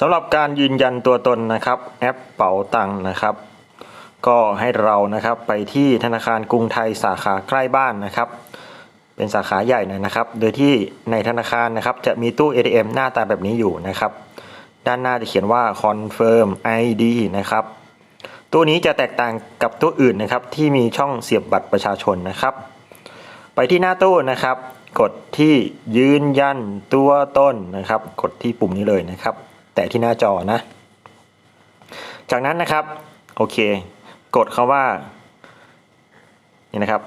สำหรับการยืนยันตัวตนนะครับแอปเป๋าตังค์นะครับ ก็ให้เรานะครับไปที่ธนาคารกรุงไทยสาขาใกล้บ้านนะครับ เป็นสาขาใหญ่หน่อยนะครับ โดยที่ในธนาคารนะครับจะมีตู้ ATM หน้าตาแบบนี้อยู่นะครับ ด้านหน้าจะเขียนว่า confirm ID นะครับตู้นี้จะแตกต่างกับตู้อื่นนะครับ ที่มีช่องเสียบบัตรประชาชนนะครับ ไปที่หน้าตู้นะครับ กดที่ยืนยันตัวต้นนะครับ กดที่ปุ่มนี้เลยนะครับ แตะที่หน้าจอนะ จากนั้นนะครับโอเค กดคาว่านี่นะครับ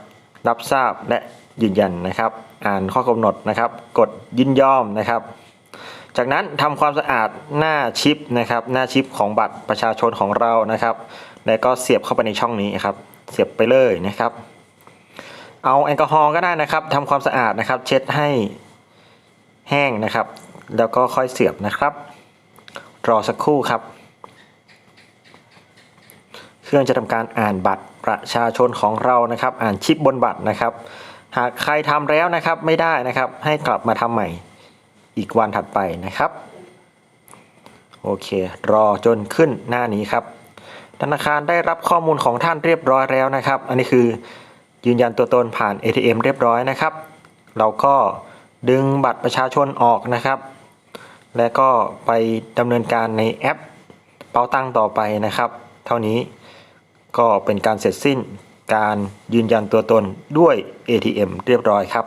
รับทราบและยืนยันนะครับ อ่านข้อกำหนดนะครับ กดยินยอมนะครับ จากนั้นทำความสะอาดหน้าชิปนะครับ หน้าชิปของบัตรประชาชนของเรานะครับ แล้วก็เสียบเข้าไปในช่องนี้ครับ เสียบไปเลยนะครับ เอาแอลกอฮอล์ก็ได้นะครับทำความสะอาดนะครับ เช็ดให้แห้งนะครับ แล้วก็ค่อยเสียบนะครับ รอสักครู่ครับ เครื่องจะทำการอ่านบัตรประชาชนของเรานะครับ อ่านชิปบนบัตรนะครับ หากใครทำแล้วนะครับไม่ได้นะครับ ให้กลับมาทำใหม่อีกวันถัดไปนะครับ โอเค รอจนขึ้นหน้านี้ครับ ธนาคารได้รับข้อมูลของท่านเรียบร้อยแล้วนะครับ อันนี้คือยืนยันตัวตนผ่าน ATM เรียบร้อยนะครับ เราก็ดึงบัตรประชาชนออกนะครับ และก็ไปดำเนินการในแอปเป๋าตังต่อไปนะครับ เท่านี้ก็เป็นการเสร็จสิ้นการยืนยันตัวตนด้วย ATM เรียบร้อยครับ